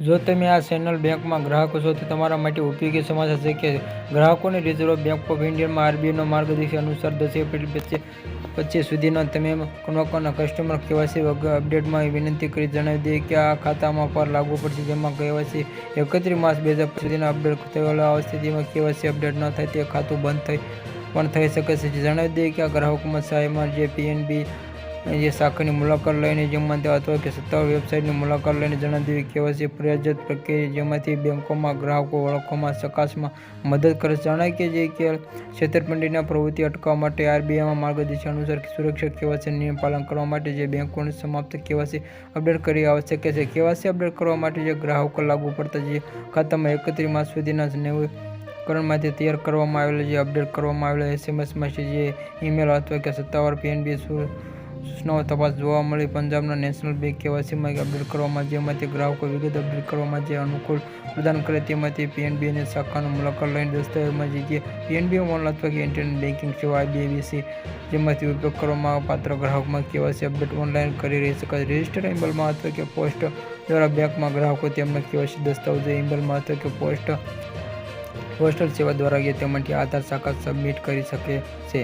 જો તમે આ ચેનલ બેંકમાં ગ્રાહકો છો, તો તમારા માટે ઉપયોગી સમાચાર છે કે ગ્રાહકોને રિઝર્વ બેંક ઓફ ઇન્ડિયામાં આરબીઆઈનો માર્ગદર્શન અનુસાર દસ એપ્રિલ પચીસ પચીસ સુધીના તમે કોના કસ્ટમર કેવાયસી અપડેટમાં વિનંતી કરી જણાવી દઈએ કે આ ખાતામાં પર લાગુ પડશે જેમાં કેવાયસી એકત્રીસ માર્ચ બે હજાર સુધીના અપડેટ થયેલો થયેલા સ્થિતિમાં કેવાયસી અપડેટ ન થાય તે ખાતું બંધ થઈ, પણ થઈ શકે છે. જણાવી દઈએ કે આ ગ્રાહકોમાં સહાયમાં જે પીએનબી જે શાખાની મુલાકાત લઈને જેમાં તે અથવા કે સત્તાવાર વેબસાઇટની મુલાકાત લઈને જણાવી કેવાયસી ફરજિયાત પ્રક્રિયા જેમાંથી બેંકોમાં ગ્રાહકો ઓળખવામાં ચકાસમાં મદદ કરે જણાય કે જે કે છેતરપિંડીના પ્રવૃત્તિ અટકાવવા માટે આરબીઆઈમાં માર્ગદર્શન અનુસાર સુરક્ષા કેવાયસી નિયમ પાલન કરવા માટે જે બેંકોને સમાપ્ત કેવાયસી અપડેટ કરી આવશ્યક છે. કેવાયસી અપડેટ કરવા માટે જે ગ્રાહકો લાગુ પડતા જે ખાતામાં એકત્રીસ માસ સુધીના નેવું કરણમાંથી તૈયાર કરવામાં આવેલા, જે અપડેટ કરવામાં આવેલા એસએમએસમાં છે, જે ઈમેલ અથવા કે સત્તાવાર પીએનબી સૂચનાઓ તપાસ જોવા મળી. પંજાબના નેશનલ બેંક કેવાયસીમાં અપડેટ કરવામાં જેમાંથી ગ્રાહકો વિગત અપડેટ કરવામાં જે અનુકૂળ પ્રદાન કરે તેમાંથી પીએનબી અને શાખાની મુલાકાત લઈને દસ્તાવેજમાં જે પીએનબી ઓનલાઈન અથવા કે ઇન્ટરનેટ બેન્કિંગ સેવા આઈબીએબીસી જેમાંથી ઉપયોગ કરવામાં પાત્ર ગ્રાહકમાં કેવાયસી અપડેટ ઓનલાઈન કરી રહી શકાય. રજિસ્ટર ઇમેલમાં અથવા કે પોસ્ટ દ્વારા બેંકમાં ગ્રાહકો તેમના કેવાયસી દસ્તાવેજો ઇમેલમાં અથવા કે પોસ્ટ પોસ્ટલ સેવા દ્વારા તેમાંથી આધાર શાખા સબમિટ કરી શકે છે.